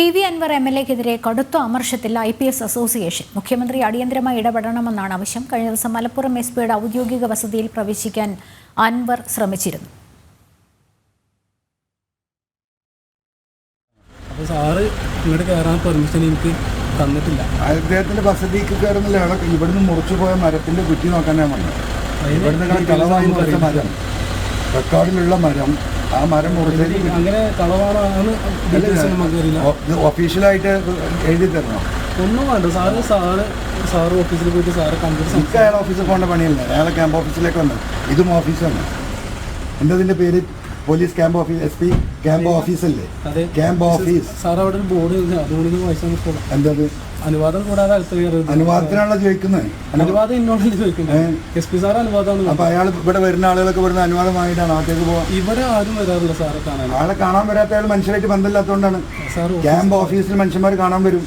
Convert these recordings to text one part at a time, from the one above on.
P V Anwar M L എക്കെതിരെ കടുത്ത അമർഷത്തിൽ I P S association. മുഖ്യമന്ത്രി അടിയന്തരമായി ഇടപെടണമെന്നാണ് ആവശ്യം. കഴിഞ്ഞ ദിവസം മലപ്പുറം എസ് പിയുടെ ഔദ്യോഗിക വസതിയിൽ പ്രവേശിക്കാൻ അൻവർ ശ്രമിച്ചിരുന്നു. അപ്പോൾ സാറ് ഇങ്ങോട്ട് കയറാൻ പെർമിഷൻ എനിക്ക് തന്നിട്ടില്ല. അദ്ദേഹത്തിന്റെ വസതിക്ക് കയറുന്നില്ല ഇവിടുന്ന് മുറിച്ചു പോയ മരത്തിന്റെ കുറ്റി നോക്കാനാണ് വന്നത് ഇവിടുന്ന് കളവായി മരം. റെക്കോർഡിലുള്ള മരം ആ മരം മുറിച്ചതിൽ അങ്ങനെ അറിയില്ല ഒഫീഷ്യലായിട്ട് എഴുതി തരണം? ഒന്നും വേണ്ട. സാറ് സാറ് സാറ് ഓഫീസിൽ പോയിട്ട് സാറ് കമ്പ്യൂട്ടർ എനിക്ക് അയാൾ ഓഫീസിൽ പോകേണ്ട പണിയല്ല? അയാളെ ക്യാമ്പ് ഓഫീസിലേക്ക് വന്നു. ഇതും ഓഫീസാണ് എന്തതിന്റെ പേര്? Police camp office S P camp ഓഫീസല്ലേ ക്യാമ്പ് ഓഫീസ് സാർ അവിടെ ഒരു ബോർഡ് അതുകൊണ്ട് വായിച്ചാൽ എന്തത് അനുവാദം കൂടാതെ അനുവാദത്തിനാണല്ലോ ചോദിക്കുന്നത്. അനുവാദം എന്നോടല്ലേ ചോദിക്കുന്നത്? എസ് പി സാർ അനുവാദമാണ്. അപ്പൊ അയാൾ ഇവിടെ വരുന്ന ആളുകളൊക്കെ വരുന്ന അനുവാദം വാങ്ങിയിട്ടാണ് ആദ്യത്തേക്ക് പോവാ. ഇവിടെ ആരും വരാറില്ല സാറെ കാണാൻ. ആളെ കാണാൻ വരാത്ത അയാൾ മനുഷ്യരായിട്ട് ബന്ധമില്ലാത്തതുകൊണ്ടാണ്. സാർ ക്യാമ്പ് ഓഫീസിൽ മനുഷ്യന്മാർ കാണാൻ വരും.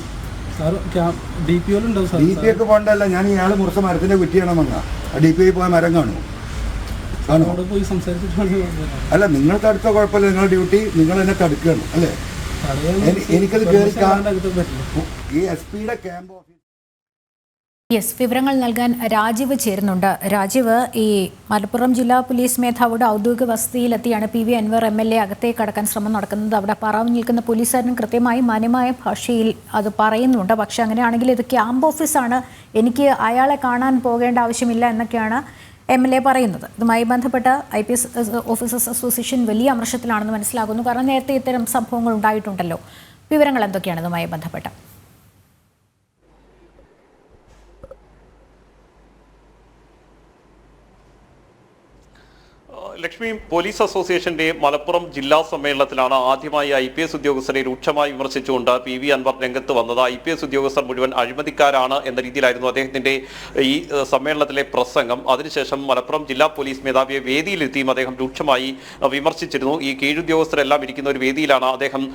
ഡി പി ഒക്കെ പോകണ്ടല്ല ഞാൻ ഇയാൾ മുറിച്ച മരത്തിന്റെ കുറ്റിയാണ് വന്ന. ഡി പി പോയ മരം കാണും കാണുമോ അല്ല നിങ്ങൾ അടുത്ത കുഴപ്പമില്ല നിങ്ങളുടെ ഡ്യൂട്ടി നിങ്ങൾ എന്നെ തടുക്കുകയാണ് അല്ലേ? എനി- എനിക്കത് കേറി കാണാൻ- പറ്റില്ല. ക്യാമ്പ് ഓഫീസ് യെസ് വിവരങ്ങൾ നൽകാൻ രാജീവ് ചേരുന്നുണ്ട്. രാജീവ് ഈ മലപ്പുറം ജില്ലാ പോലീസ് മേധാവിയുടെ ഔദ്യോഗിക വസതിയിലെത്തിയാണ് P V Anwar M L A അകത്തേക്ക് കടക്കാൻ ശ്രമം നടക്കുന്നത്. അവിടെ പറവ് നിൽക്കുന്ന പോലീസുകാരൻ കൃത്യമായി മാന്യമായ ഭാഷയിൽ അത് പറയുന്നുണ്ട്. പക്ഷെ അങ്ങനെയാണെങ്കിൽ ഇത് ക്യാമ്പ് ഓഫീസാണ് എനിക്ക് അയാളെ കാണാൻ പോകേണ്ട ആവശ്യമില്ല എന്നൊക്കെയാണ് എം എൽ എ പറയുന്നത്. ഇതുമായി ബന്ധപ്പെട്ട് I P S officers association വലിയ അമർഷത്തിലാണെന്ന് മനസ്സിലാകുന്നു. കാരണം നേരത്തെ ഇത്തരം സംഭവങ്ങൾ ഉണ്ടായിട്ടുണ്ടല്ലോ. വിവരങ്ങൾ എന്തൊക്കെയാണ് ഇതുമായി ബന്ധപ്പെട്ട്? ലക്ഷ്മി പോലീസ് അസോസിയേഷന്റെ മലപ്പുറം ജില്ലാ സമ്മേളനത്തിലാണ് ആദ്യമായി ഐ പി എസ് ഉദ്യോഗസ്ഥരെ രൂക്ഷമായി വിമർശിച്ചുകൊണ്ട് പി വി അൻവർ രംഗത്ത് വന്നത്. ഐ പി എസ് ഉദ്യോഗസ്ഥർ മുഴുവൻ അഴിമതിക്കാരാണ് എന്ന രീതിയിലായിരുന്നു അദ്ദേഹത്തിന്റെ ഈ സമ്മേളനത്തിലെ പ്രസംഗം. അതിനുശേഷം മലപ്പുറം ജില്ലാ പോലീസ് മേധാവിയെ വേദിയിലെത്തിയും അദ്ദേഹം രൂക്ഷമായി വിമർശിച്ചിരുന്നു. ഈ കീഴുദ്യോഗസ്ഥരെല്ലാം ഇരിക്കുന്ന ഒരു വേദിയിലാണ് അദ്ദേഹം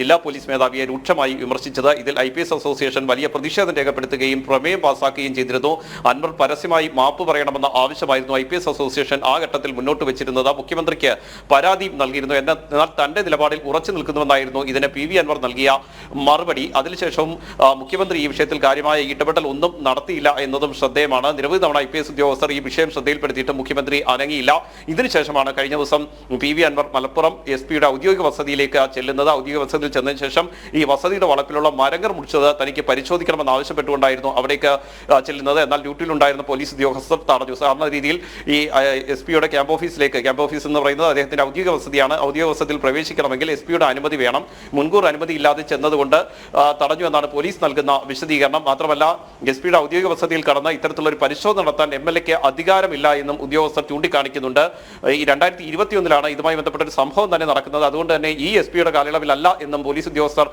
ജില്ലാ പോലീസ് മേധാവിയെ രൂക്ഷമായി വിമർശിച്ചത്. ഇതിൽ ഐ പി എസ് അസോസിയേഷൻ വലിയ പ്രതിഷേധം രേഖപ്പെടുത്തുകയും പ്രമേയം പാസാക്കുകയും ചെയ്തിരുന്നു. അൻവർ പരസ്യമായി മാപ്പ് പറയണമെന്ന ആവശ്യമായിരുന്നു. ഐ പി എസ് അസോസിയേഷൻ ആ ഘട്ടത്തിൽ മുന്നോട്ട് വെച്ചിരുന്നത്. മുഖ്യമന്ത്രിക്ക് പരാതി നൽകിയിരുന്നു. എന്നാൽ തന്റെ നിലപാടിൽ ഉറച്ചു നിൽക്കുന്നുവെന്നായിരുന്നു ഇതിന് പി വി അൻവർ നൽകിയ മറുപടി. അതിനുശേഷം മുഖ്യമന്ത്രി ഈ വിഷയത്തിൽ കാര്യമായ ഇടപെടൽ ഒന്നും നടത്തിയില്ല എന്നതും ശ്രദ്ധേയമാണ്. നിരവധി തവണ ഐ പി എസ് ഉദ്യോഗസ്ഥർ ഈ വിഷയം ശ്രദ്ധയിൽപ്പെടുത്തിയിട്ട് മുഖ്യമന്ത്രി അനങ്ങിയില്ല. ഇതിനുശേഷമാണ് കഴിഞ്ഞ ദിവസം P V Anwar Malappuram S പിയുടെ ഔദ്യോഗിക വസതിയിലേക്ക് ചെല്ലുന്നത്. ഔദ്യോഗിക വസതിയിൽ ചെന്നതിന് ശേഷം ഈ വസതിയുടെ വളപ്പിലുള്ള മരങ്ങൾ മുടിച്ചത് തനിക്ക് പരിശോധിക്കണമെന്ന് ആവശ്യപ്പെട്ടുകൊണ്ടായിരുന്നു അവിടേക്ക് ചെല്ലുന്നത്. എന്നാൽ ഡ്യൂട്ടിയിലുണ്ടായിരുന്ന പോലീസ് ഉദ്യോഗസ്ഥർ തടഞ്ഞു. സാധാരണ രീതിയിൽ ഈ എസ് പിയുടെ ക്യാമ്പ് ഓഫീസിലേക്ക് ക്യാമ്പ് ഓഫീസ് എന്ന് പറയുന്നത് അദ്ദേഹത്തിന്റെ ഔദ്യോഗിക വസതിയാണ്. ഔദ്യോഗിക വസതിയിൽ പ്രവേശിക്കണമെങ്കിൽ എസ് പിയുടെ അനുമതി വേണം. മുൻകൂർ അനുമതി ഇല്ലാതെ ചെന്നതുകൊണ്ട് തടഞ്ഞു എന്നാണ് പോലീസ് നൽകുന്ന വിശദീകരണം. മാത്രമല്ല എസ് പിയുടെ ഔദ്യോഗിക വസതിയിൽ കടന്ന് ഇത്തരത്തിലുള്ള ഒരു പരിശോധന നടത്താൻ എം എൽ എക്ക് അധികാരമില്ല എന്നും ഉദ്യോഗസ്ഥർ ചൂണ്ടിക്കാണിക്കുന്നുണ്ട്. ഈ രണ്ടായിരത്തി ഇരുപത്തിയൊന്നിലാണ് ഇതുമായി ബന്ധപ്പെട്ട ഒരു സംഭവം തന്നെ നടക്കുന്നത്. അതുകൊണ്ട് തന്നെ ഈ എസ് പിയുടെ കാലയളവിലല്ല എന്നും പോലീസ് ഉദ്യോഗസ്ഥർ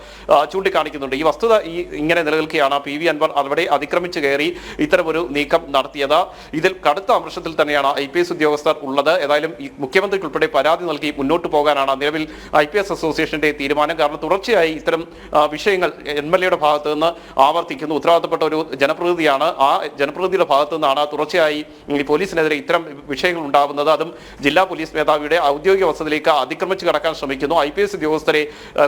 ചൂണ്ടിക്കാണിക്കുന്നുണ്ട്. ഈ വസ്തുത ഈ ഇങ്ങനെ നിലനിൽക്കുകയാണ്. പി വി അൻവർ അവിടെ അതിക്രമിച്ചു കയറി ഇത്തരമൊരു നീക്കം നടത്തിയത്. ഇതിൽ കടുത്ത അമർഷത്തിൽ തന്നെയാണ് ഐ ഉദ്യോഗസ്ഥർ ഉള്ളത്. ഏതായാലും ഈ മുഖ്യമന്ത്രിക്ക് ഉൾപ്പെടെ പരാതി നൽകി മുന്നോട്ട് പോകാനാണ് നിലവിൽ ഐ പി എസ് അസോസിയേഷന്റെ തീരുമാനം. കാരണം തുടർച്ചയായി ഇത്തരം വിഷയങ്ങൾ എം എൽ എയുടെ ഭാഗത്ത് നിന്ന് ആവർത്തിക്കുന്നു. ഉത്തരവാദിത്തപ്പെട്ട ഒരു ജനപ്രതിനിധിയാണ്. ആ ജനപ്രതിനിധിയുടെ ഭാഗത്ത് നിന്നാണ് തുടർച്ചയായി ഈ പോലീസിനെതിരെ ഇത്തരം വിഷയങ്ങൾ ഉണ്ടാകുന്നത് അതും ജില്ലാ പോലീസ് മേധാവിയുടെ ഔദ്യോഗിക വസതിയിലേക്ക് അതിക്രമിച്ച് കടക്കാൻ ശ്രമിക്കുന്നു. ഐ പി എസ് ഉദ്യോഗസ്ഥരെ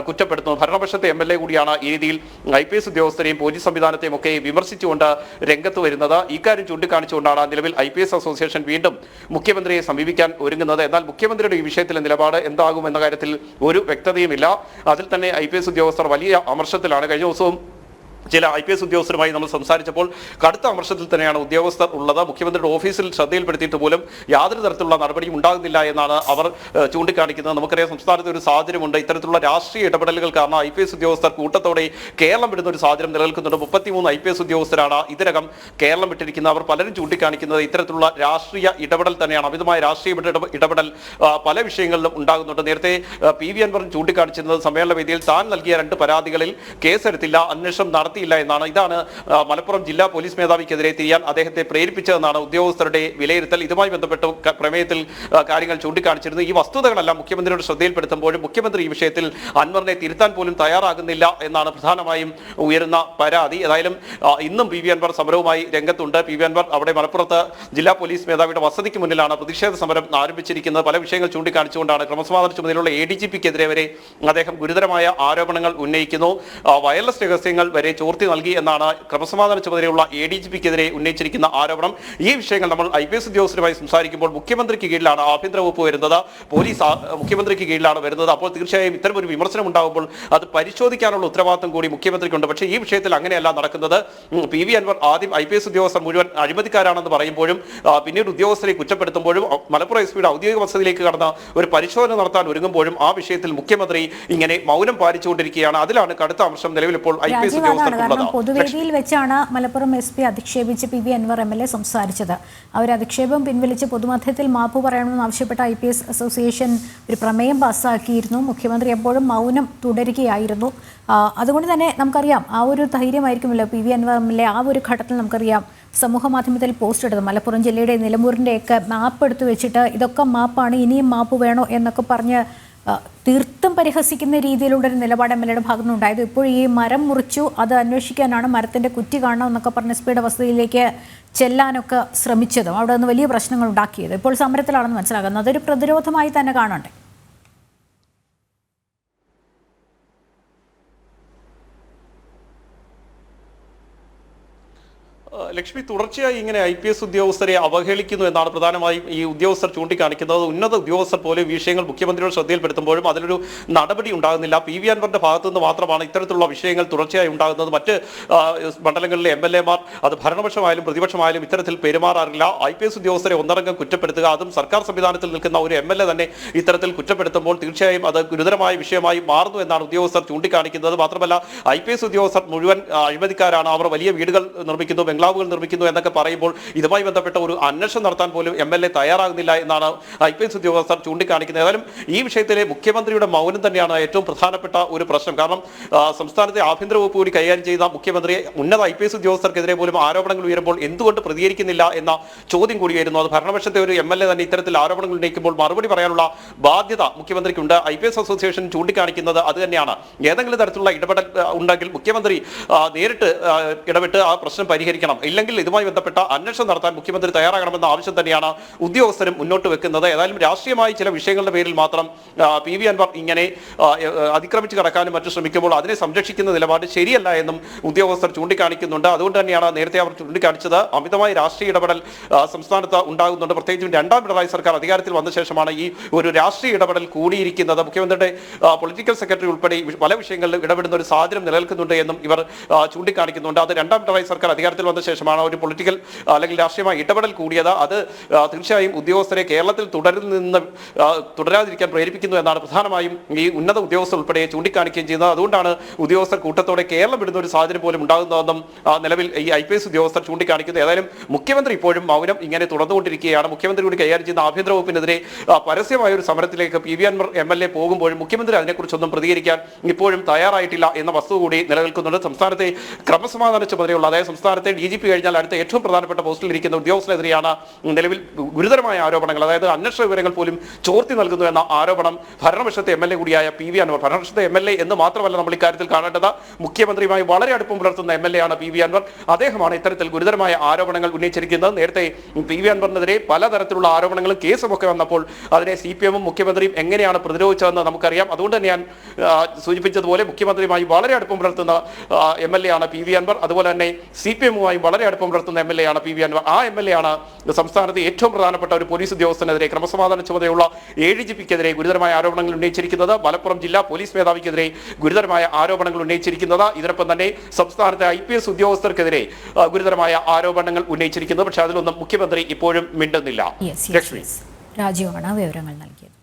കുറ്റപ്പെടുത്തുന്നു. ഭരണപക്ഷത്തെ എം എൽ എ കൂടിയാണ് ഈ രീതിയിൽ ഐ പി എസ് ഉദ്യോഗസ്ഥരെയും പോലീസ് സംവിധാനത്തെയും ഒക്കെ വിമർശിച്ചുകൊണ്ട് രംഗത്ത് വരുന്നത്. ഇക്കാര്യം ചൂണ്ടിക്കാണിച്ചുകൊണ്ടാണ് നിലവിൽ ഐ പി എസ് അസോസിയേഷൻ വീണ്ടും മുഖ്യമന്ത്രിയെ സമീപിക്കാൻ ഒരുങ്ങുന്നത്. എന്നാൽ മുഖ്യമന്ത്രിയുടെ ഈ വിഷയത്തിലെ നിലപാട് എന്താകും എന്ന കാര്യത്തിൽ ഒരു വ്യക്തതയുമില്ല. അതിൽ തന്നെ ഐ ഉദ്യോഗസ്ഥർ വലിയ അമർഷത്തിലാണ്. കഴിഞ്ഞ ദിവസവും ചില ഐ പി എസ് ഉദ്യോഗസ്ഥരുമായി നമ്മൾ സംസാരിച്ചപ്പോൾ കടുത്ത അമർഷത്തിൽ തന്നെയാണ് ഉദ്യോഗസ്ഥർ ഉള്ളത്. മുഖ്യമന്ത്രിയുടെ ഓഫീസിൽ ശ്രദ്ധയിൽപ്പെടുത്തിയിട്ട് പോലും യാതൊരു തരത്തിലുള്ള നടപടിയും ഉണ്ടാകുന്നില്ല എന്നാണ് അവർ ചൂണ്ടിക്കാണിക്കുന്നത്. നമുക്കറിയാം സംസ്ഥാനത്ത് ഒരു സാഹചര്യമുണ്ട്. ഇത്തരത്തിലുള്ള രാഷ്ട്രീയ ഇടപെടലുകൾ കാരണം ഐ പി എസ് ഉദ്യോഗസ്ഥർ കൂട്ടത്തോടെ കേരളം വിടുന്ന ഒരു സാഹചര്യം നിലനിൽക്കുന്നുണ്ട്. മുപ്പത്തിമൂന്ന് ഐ പി എസ് ഉദ്യോഗസ്ഥരാണ് ഇതിനകം കേരളം വിട്ടിരിക്കുന്നത്. അവർ പലരും ചൂണ്ടിക്കാണിക്കുന്നത് ഇത്തരത്തിലുള്ള രാഷ്ട്രീയ ഇടപെടൽ തന്നെയാണ്. അമിതമായ രാഷ്ട്രീയ ഇടപെ- ഇടപെടൽ പല വിഷയങ്ങളിലും ഉണ്ടാകുന്നുണ്ട്. നേരത്തെ പി വി അൻവർ ചൂണ്ടിക്കാണിച്ചിരുന്നത് സമ്മേളന വേദിയിൽ താൻ നൽകിയ രണ്ട് പരാതികളിൽ കേസെടുത്തില്ല അന്വേഷണം നടത്തി നടത്തിയില്ല എന്നാണ്. ഇതാണ് മലപ്പുറം ജില്ലാ പോലീസ് മേധാവിക്കെതിരെ തിരിയാൻ അദ്ദേഹത്തെ പ്രേരിപ്പിച്ചതെന്നാണ് ഉദ്യോഗസ്ഥരുടെ വിലയിരുത്തൽ. ഇതുമായി ബന്ധപ്പെട്ട് പ്രമേയത്തിൽ കാര്യങ്ങൾ ചൂണ്ടിക്കാണിച്ചിരുന്നു. ഈ വസ്തുതകളെല്ലാം മുഖ്യമന്ത്രിയുടെ ശ്രദ്ധയിൽപ്പെടുത്തുമ്പോഴും മുഖ്യമന്ത്രി ഈ വിഷയത്തിൽ അൻവറിനെ തിരുത്താൻ പോലും തയ്യാറാകുന്നില്ല എന്നാണ് പ്രധാനമായും ഉയരുന്ന പരാതി. ഏതായാലും ഇന്നും പി വി അൻവർ സമരവുമായി രംഗത്തുണ്ട്. പി വി അൻവർ അവിടെ മലപ്പുറത്ത് ജില്ലാ പോലീസ് മേധാവിയുടെ വസതിക്ക് മുന്നിലാണ് പ്രതിഷേധ സമരം ആരംഭിച്ചിരിക്കുന്നത്. പല വിഷയങ്ങൾ ചൂണ്ടിക്കാണിച്ചുകൊണ്ടാണ് ക്രമസമാധാന ചുമതലയുള്ള എ ഡി ജി പിക്കെതിരെ വരെ അദ്ദേഹം ഗുരുതരമായ ആരോപണങ്ങൾ ഉന്നയിക്കുന്നു. വയർലെസ് രഹസ്യങ്ങൾ വരെ ചോർത്തി നൽകി എന്നാണ് ക്രമസമാധാന ചുമതലയുള്ള എ ഡി ജി പിക്കെതിരെ ഉന്നയിച്ചിരിക്കുന്ന ആരോപണം. ഈ വിഷയങ്ങൾ നമ്മൾ ഐ പി എസ് ഉദ്യോഗസ്ഥരുമായി സംസാരിക്കുമ്പോൾ മുഖ്യമന്ത്രിക്ക് കീഴിലാണ് ആഭ്യന്തര വകുപ്പ് വരുന്നത് പോലീസ് മുഖ്യമന്ത്രിക്ക് കീഴിലാണ് വരുന്നത്. അപ്പോൾ തീർച്ചയായും ഇത്തരം ഒരു വിമർശനം ഉണ്ടാകുമ്പോൾ അത് പരിശോധിക്കാനുള്ള ഉത്തരവാദിത്തം കൂടി മുഖ്യമന്ത്രിക്കുണ്ട്. പക്ഷേ ഈ വിഷയത്തിൽ അങ്ങനെയല്ല നടക്കുന്നത്. പി വി അൻവർ ആദ്യം ഐ പി എസ് ഉദ്യോഗസ്ഥർ മുഴുവൻ അഴിമതിക്കാരാണെന്ന് പറയുമ്പോഴും പിന്നീട് ഉദ്യോഗസ്ഥരെ കുറ്റപ്പെടുത്തുമ്പോഴും മലപ്പുറം എസ് പിയുടെ ഔദ്യോഗിക വസതിയിലേക്ക് കടന്ന ഒരു പരിശോധന നടത്താൻ ഒരുങ്ങുമ്പോഴും ആ വിഷയത്തിൽ മുഖ്യമന്ത്രി ഇങ്ങനെ മൗനം പാലിച്ചുകൊണ്ടിരിക്കുകയാണ്. അതിലാണ് കടുത്ത അംശം നിലവിൽ ഇപ്പോൾ ഐ പി എസ് ഉദ്യോഗസ്ഥർക്കുള്ളത്. പൊതുവേദിയിൽ വെച്ചാണ് Malappuram S P അധിക്ഷേപിച്ച് P V Anwar M L A സംസാരിച്ചത്. അവർ അധിക്ഷേപം പിൻവലിച്ച് പൊതുമധ്യത്തിൽ മാപ്പ് പറയണമെന്ന് ആവശ്യപ്പെട്ട ഐ പി എസ് അസോസിയേഷൻ ഒരു പ്രമേയം പാസ്സാക്കിയിരുന്നു. മുഖ്യമന്ത്രി എപ്പോഴും മൗനം തുടരുകയായിരുന്നു. അതുകൊണ്ട് തന്നെ നമുക്കറിയാം ആ ഒരു ധൈര്യമായിരിക്കുമല്ലോ പി വി എ ആ ഒരു ഘട്ടത്തിൽ നമുക്കറിയാം സമൂഹ മാധ്യമത്തിൽ പോസ്റ്റ് എടുത്തത് മലപ്പുറം ജില്ലയുടെ നിലമ്പൂരിന്റെയൊക്കെ മാപ്പ് എടുത്തു വെച്ചിട്ട് ഇതൊക്കെ മാപ്പാണ് ഇനിയും മാപ്പ് വേണോ എന്നൊക്കെ പറഞ്ഞ് തീർത്തും പരിഹസിക്കുന്ന രീതിയിലുള്ള ഒരു നിലപാട് എം എൽ എയുടെ ഭാഗത്തുനിന്ന് ഉണ്ടായത്. ഇപ്പോൾ ഈ മരം മുറിച്ചു അത് അന്വേഷിക്കാനാണ് മരത്തിന്റെ കുറ്റി കാണണം എന്നൊക്കെ പറഞ്ഞ് സ്പീഡ് വസതിയിലേക്ക് ചെല്ലാനൊക്കെ ശ്രമിച്ചതും. അവിടെ നിന്ന് വലിയ പ്രശ്നങ്ങൾ ഉണ്ടാക്കിയത് ഇപ്പോൾ സമരത്തിലാണെന്ന് മനസ്സിലാകുന്നത് അതൊരു പ്രതിരോധമായി തന്നെ കാണണ്ടേ? ലക്ഷ്മി തുടർച്ചയായി ഇങ്ങനെ ഐ പി എസ് ഉദ്യോഗസ്ഥരെ അവഹേളിക്കുന്നു എന്നാണ് പ്രധാനമായും ഈ ഉദ്യോഗസ്ഥർ ചൂണ്ടിക്കാണിക്കുന്നത്. ഉന്നത ഉദ്യോഗസ്ഥർ പോലും വിഷയങ്ങൾ മുഖ്യമന്ത്രിയുടെ ശ്രദ്ധയിൽപ്പെടുത്തുമ്പോഴും അതിലൊരു നടപടി ഉണ്ടാകുന്നില്ല. പി വി അൻവറിന്റെ ഭാഗത്തു നിന്ന് മാത്രമാണ് ഇത്തരത്തിലുള്ള വിഷയങ്ങൾ തുടർച്ചയായി ഉണ്ടാകുന്നത്. മറ്റ് മണ്ഡലങ്ങളിലെ എം എൽ എമാർ അത് ഭരണപക്ഷമായാലും പ്രതിപക്ഷമായാലും ഇത്തരത്തിൽ പെരുമാറാറില്ല. ഐ പി എസ് ഉദ്യോഗസ്ഥരെ ഒന്നടങ്കം കുറ്റപ്പെടുത്തുക അതും സർക്കാർ സംവിധാനത്തിൽ നിൽക്കുന്ന ഒരു എം എൽ എ തന്നെ ഇത്തരത്തിൽ കുറ്റപ്പെടുത്തുമ്പോൾ തീർച്ചയായും അത് ഗുരുതരമായ വിഷയമായി മാറുന്നു എന്നാണ് ഉദ്യോഗസ്ഥർ ചൂണ്ടിക്കാണിക്കുന്നത്. മാത്രമല്ല ഐ പി എസ് ഉദ്യോഗസ്ഥർ മുഴുവൻ അഴിമതിക്കാരാണ്. അവർ വലിയ വീടുകൾ നിർമ്മിക്കുന്നു ബംഗ്ലാവുകൾ നിർമ്മിക്കുന്നു എന്നൊക്കെ പറയുമ്പോൾ ഇതുമായി ബന്ധപ്പെട്ട ഒരു അന്വേഷണം നടത്താൻ പോലും എം എൽ എ തയ്യാറാകുന്നില്ല എന്നാണ് ഐ പി എസ് ഉദ്യോഗസ്ഥർ ചൂണ്ടിക്കാണിക്കുന്നത്. ഏതായാലും ഈ വിഷയത്തിലെ മുഖ്യമന്ത്രിയുടെ മൗനം തന്നെയാണ് ഏറ്റവും പ്രധാനപ്പെട്ട ഒരു പ്രശ്നം. കാരണം സംസ്ഥാനത്തെ ആഭ്യന്തര വകുപ്പ് കൂടി കൈകാര്യം ചെയ്ത മുഖ്യമന്ത്രി ഉന്നത ഐ പി എസ് ഉദ്യോഗസ്ഥർക്കെതിരെ പോലും ആരോപണങ്ങൾ ഉയരുമ്പോൾ എന്തുകൊണ്ട് പ്രതികരിക്കുന്നില്ല എന്ന ചോദ്യം കൂടിയായിരുന്നു. അത് ഭരണപക്ഷത്തെ ഒരു എം എൽ എ തന്നെ ഇത്തരത്തിൽ ആരോപണങ്ങൾ ഉന്നയിക്കുമ്പോൾ മറുപടി പറയാനുള്ള ബാധ്യത മുഖ്യമന്ത്രിക്കുണ്ട്. ഐ പി എസ് അസോസിയേഷൻ ചൂണ്ടിക്കാണിക്കുന്നത് അത് തന്നെയാണ്. ഏതെങ്കിലും തരത്തിലുള്ള ഇടപെടൽ ഉണ്ടെങ്കിൽ മുഖ്യമന്ത്രി നേരിട്ട് ഇടപെട്ട് ആ പ്രശ്നം പരിഹരിക്കണം. ഇല്ലെങ്കിൽ ഇതുമായി ബന്ധപ്പെട്ട അന്വേഷണം നടത്താൻ മുഖ്യമന്ത്രി തയ്യാറാകണമെന്ന ആവശ്യം തന്നെയാണ് ഉദ്യോഗസ്ഥരും മുന്നോട്ട് വെക്കുന്നത്. ഏതായാലും രാഷ്ട്രീയമായി ചില വിഷയങ്ങളുടെ പേരിൽ മാത്രം പി വി അൻവർ ഇങ്ങനെ അതിക്രമിച്ച് കടക്കാനും മറ്റും ശ്രമിക്കുമ്പോൾ അതിനെ സംരക്ഷിക്കുന്ന നിലപാട് ശരിയല്ല എന്നും ഉദ്യോഗസ്ഥർ ചൂണ്ടിക്കാണിക്കുന്നുണ്ട്. അതുകൊണ്ട് തന്നെയാണ് നേരത്തെ അവർ ചൂണ്ടിക്കാണിച്ചത്. അമിതമായ രാഷ്ട്രീയ ഇടപെടൽ സംസ്ഥാനത്ത് ഉണ്ടാകുന്നുണ്ട്. പ്രത്യേകിച്ചും രണ്ടാം പിണറായി സർക്കാർ അധികാരത്തിൽ വന്ന ശേഷമാണ് ഈ ഒരു രാഷ്ട്രീയ ഇടപെടൽ കൂടിയിരിക്കുന്നത്. മുഖ്യമന്ത്രിയുടെ പൊളിറ്റിക്കൽ സെക്രട്ടറി ഉൾപ്പെടെ പല വിഷയങ്ങളിലും ഇടപെടുന്ന ഒരു സാഹചര്യം നിലനിൽക്കുന്നുണ്ട് എന്നും ഇവർ ചൂണ്ടിക്കാണിക്കുന്നുണ്ട്. അത് രണ്ടാം പിണറായി സർക്കാർ അധികാരത്തിൽ വന്ന ശേഷമാണ് ഒരു പൊളിറ്റിക്കൽ അല്ലെങ്കിൽ രാഷ്ട്രീയമായി ഇടപെടൽ കൂടിയത്. അത് തീർച്ചയായും ഉദ്യോഗസ്ഥരെ കേരളത്തിൽ തുടരുന്ന നിന്ന് തുടരാതിരിക്കാൻ പ്രേരിപ്പിക്കുന്നു എന്നാണ് പ്രധാനമായും ഈ ഉന്നത ഉദ്യോഗസ്ഥർ ഉൾപ്പെടെ ചൂണ്ടിക്കാണിക്കുകയും ചെയ്യുന്നത്. അതുകൊണ്ടാണ് ഉദ്യോഗസ്ഥർ കൂട്ടത്തോടെ കേരളം വിടുന്ന ഒരു സാഹചര്യം പോലും ഉണ്ടാകുന്നതെന്നും നിലവിൽ ഈ ഐ പി എസ് ഉദ്യോഗസ്ഥർ ചൂണ്ടിക്കാണിക്കുന്നത് ഏതായാലും മുഖ്യമന്ത്രി ഇപ്പോഴും മൗനം ഇങ്ങനെ തുടർന്നുകൊണ്ടിരിക്കുകയാണ്. മുഖ്യമന്ത്രി കൂടി കൈകാര്യം ചെയ്യുന്ന ആഭ്യന്തര വകുപ്പിനെതിരെ പരസ്യമായ ഒരു സമരത്തിലേക്ക് P V Anwar M L A പോകുമ്പോഴും മുഖ്യമന്ത്രി അതിനെക്കുറിച്ചൊന്നും പ്രതികരിക്കാൻ ഇപ്പോഴും തയ്യാറായിട്ടില്ല എന്ന വസ്തു കൂടി നിലനിൽക്കുന്നുണ്ട്. സംസ്ഥാനത്തെ ക്രമസമാധാന ചുമതലയുള്ള അതായത് സംസ്ഥാനത്തെ ഡി ജി പി കഴിഞ്ഞാൽ അടുത്ത ഏറ്റവും പ്രധാനപ്പെട്ട പോസ്റ്റിൽ ഇരിക്കുന്ന ഉദ്യോഗസ്ഥനെതിരെയാണ് നിലവിൽ ഗുരുതരമായ ആരോപണങ്ങൾ അതായത് അന്വേഷണ വിവരങ്ങൾ പോലും ചോർത്തി നൽകുന്നു എന്ന ആരോപണം ഭരണപക്ഷത്തെ എം എൽ എ കൂടിയായ പി വി അൻവർ. ഭരണപക്ഷത്തെ എം എൽ എ എന്ന് മാത്രമല്ല നമ്മൾ ഇക്കാര്യത്തിൽ കാണേണ്ടത് മുഖ്യമന്ത്രിയുമായി വളരെ അടുപ്പം പുലർത്തുന്ന എം എൽ എ ആണ് പി വി അൻവർ. അദ്ദേഹമാണ് ഇത്തരത്തിൽ ഗുരുതരമായ ആരോപണങ്ങൾ ഉന്നയിച്ചിരിക്കുന്നത്. നേരത്തെ പി വി അൻവറിനെതിരെ പലതരത്തിലുള്ള ആരോപണങ്ങളും കേസും ഒക്കെ വന്നപ്പോൾ അതിനെ സി പി എമ്മും മുഖ്യമന്ത്രിയും എങ്ങനെയാണ് പ്രതിരോധിച്ചതെന്ന് നമുക്കറിയാം. അതുകൊണ്ട് തന്നെ ഞാൻ സൂചിപ്പിച്ചതുപോലെ മുഖ്യമന്ത്രിയുമായി വളരെ അടുപ്പം പുലർത്തുന്ന എം എൽ എ ആണ് പി വി അൻവർ. അതുപോലെ തന്നെ സി പി എമ്മുമായി വളരെ അടുപ്പം പുലർത്തുന്ന എം എൽ എ ആണ് പി വി അൻവർ. ആ എം എൽ എ ആണ് സംസ്ഥാനത്തെ ഏറ്റവും പ്രധാനപ്പെട്ട ഒരു പോലീസ് ഉദ്യോഗസ്ഥനെതിരെ ക്രമസമാധാന ചുമതലയുള്ള എ ഡി ജി പിക്കെതിരെ ഗുരുതരമായ ആരോപണങ്ങൾ ഉന്നയിച്ചിരിക്കുന്നത്. മലപ്പുറം ജില്ലാ പോലീസ് മേധാവിക്കെതിരെ ഗുരുതരമായ ആരോപണങ്ങൾ ഉന്നയിച്ചിരിക്കുന്നത്. ഇതിനൊപ്പം തന്നെ സംസ്ഥാനത്തെ ഐ പി എസ് ഉദ്യോഗസ്ഥർക്കെതിരെ ഗുരുതരമായ ആരോപണങ്ങൾ ഉന്നയിച്ചിരിക്കുന്നത്. പക്ഷേ അതിലൊന്നും മുഖ്യമന്ത്രി ഇപ്പോഴും മിണ്ടുന്നില്ല. ലക്ഷ്മി രാജീവാണ് വിവരങ്ങൾ നൽകിയത്.